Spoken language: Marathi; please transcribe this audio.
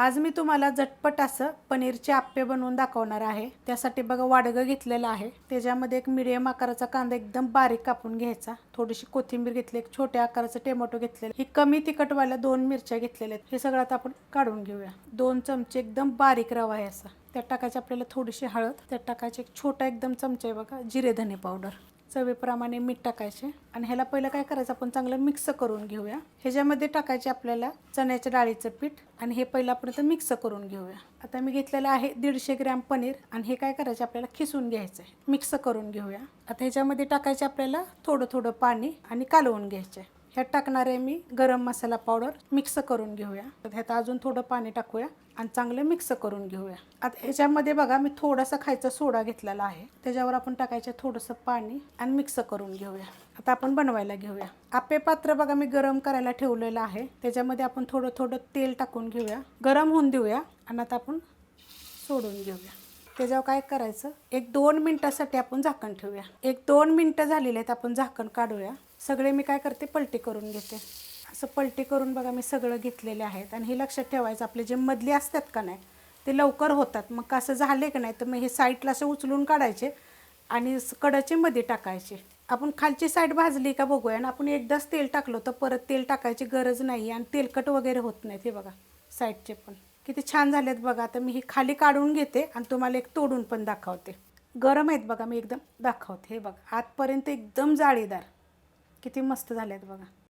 आज मी तुम्हाला झटपट असं पनीरचे आप्पे बनवून दाखवणार आहे. त्यासाठी बघा वाडगं घेतलेलं आहे. त्याच्यामध्ये एक मिडियम आकाराचा कांदा एकदम बारीक कापून घ्यायचा. थोडीशी कोथिंबीर घेतली एक छोट्या आकाराचं टोमॅटो घेतलेलं. ही कमी तिखटवाल्या दोन मिरच्या घेतलेल्या आहेत. हे सगळं आता आपण काढून घेऊया. दोन चमचे एकदम बारीक रवा आहे असा. त्यात टाकायची आपल्याला थोडीशी हळद. त्यात टाकायची एक छोटा एकदम चमचा आहे बघा जिरे धने पावडर. चवीप्रमाणे मीठ टाकायचे. आणि ह्याला पहिलं काय करायचं आपण चांगलं मिक्स करून घेऊया. ह्याच्यामध्ये टाकायचे आपल्याला चण्याच्या डाळीचं पीठ. आणि हे पहिलं आपण आता मिक्स करून घेऊया. आता मी घेतलेलं आहे दीडशे ग्रॅम पनीर. आणि हे काय करायचं आपल्याला खिसून घ्यायचं आहे मिक्स करून घेऊया. आता ह्याच्यामध्ये टाकायचे आपल्याला थोडं थोडं पाणी आणि कालवून घ्यायचे ह्यात टाकणार आहे मी गरम मसाला पावडर मिक्स करून घेऊया. तर ह्यात अजून थोडं पाणी टाकूया आणि चांगलं मिक्स करून घेऊया. आता ह्याच्यामध्ये बघा मी थोडासा खायचा सोडा घेतलेला आहे. त्याच्यावर आपण टाकायचं थोडंसं पाणी आणि मिक्स करून घेऊया. आता आपण बनवायला घेऊया. आपे पात्र बघा मी गरम करायला ठेवलेलं आहे. त्याच्यामध्ये आपण थोडं थोडं तेल टाकून घेऊया. गरम होऊन देऊया आणि आता आपण सोडून घेऊया. त्याच्यावर काय करायचं? एक दोन मिनटासाठी आपण झाकण ठेवूया. एक दोन मिनटं झालेले आहेत आपण झाकण काढूया. सगळे मी काय करते पलटी करून घेते. असं पलटी करून बघा मी सगळं घेतलेले आहेत. आणि हे लक्षात ठेवायचं आपले जे मधले असतात का नाही ते लवकर होतात. मग असं झाले का नाही तर मग हे साईडला असं उचलून काढायचे आणि कडाचे मध्ये टाकायचे. आपण खालची साईड भाजली का बघूया आणि आपण एकदाच तेल टाकलं तर परत तेल टाकायची गरज नाही आणि तेलकट वगैरे होत नाहीत हे बघा साईडचे पण. किती छान झालेत बघा. आता मी ही खाली काढून घेते आणि तुम्हाला एक तोडून पण दाखवते. गरम आहेत बघा मी एकदम दाखवते. हे बघा आतपर्यंत एकदम जाळीदार. किती मस्त झालेत बघा.